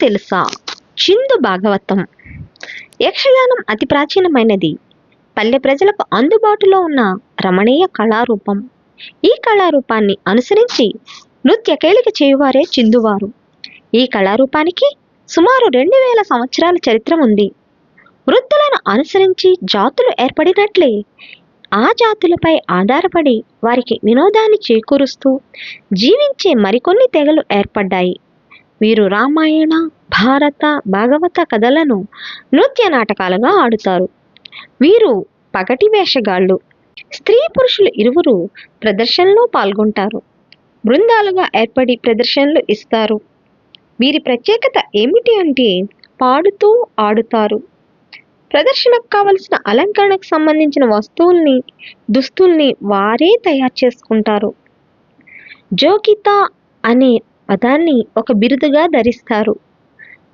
తెలుసా? చిందు భాగవతం. యక్షగానం అతి ప్రాచీనమైనది. పల్లె ప్రజలకు అందుబాటులో ఉన్న రమణీయ కళారూపం. ఈ కళారూపాన్ని అనుసరించి నృత్య కేళిక చేయువారే చిందువారు. ఈ కళారూపానికి సుమారు రెండు వేల సంవత్సరాల చరిత్ర ఉంది. వృత్తులను అనుసరించి జాతులు ఏర్పడినట్లే ఆ జాతులపై ఆధారపడి వారికి వినోదాన్ని చేకూరుస్తూ జీవించే మరికొన్ని తెగలు ఏర్పడ్డాయి. వీరు రామాయణ భారత భాగవత కథలను నృత్య నాటకాలుగా ఆడుతారు. వీరు పగటి వేషగాళ్ళు. స్త్రీ పురుషులు ఇరువురు ప్రదర్శనలో పాల్గొంటారు. బృందాలుగా ఏర్పడి ప్రదర్శనలు ఇస్తారు. వీరి ప్రత్యేకత ఏమిటి అంటే పాడుతూ ఆడుతారు. ప్రదర్శనకు కావలసిన అలంకరణకు సంబంధించిన వస్తువుల్ని దుస్తుల్ని వారే తయారు చేసుకుంటారు. జోకిత అనే పదాన్ని ఒక బిరుదుగా ధరిస్తారు.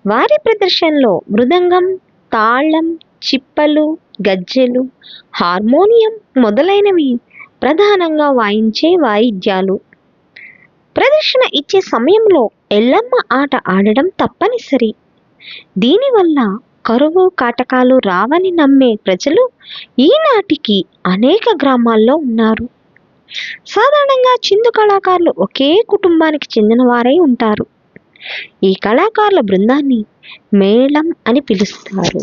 వారి ప్రదర్శనలో మృదంగం తాళం చిప్పలు గజ్జెలు హార్మోనియం మొదలైనవి ప్రధానంగా వాయించే వాయిద్యాలు. ప్రదర్శన ఇచ్చే సమయంలో ఎల్లమ్మ ఆట ఆడడం తప్పనిసరి. దీనివల్ల కరువు కాటకాలు రావని నమ్మే ప్రజలు ఈనాటికి అనేక గ్రామాల్లో ఉన్నారు. సాధారణంగా చిందు కళాకారులు ఒకే కుటుంబానికి చెందిన వారై ఉంటారు. ఈ కళాకారుల బృందాన్ని మేళం అని పిలుస్తారు.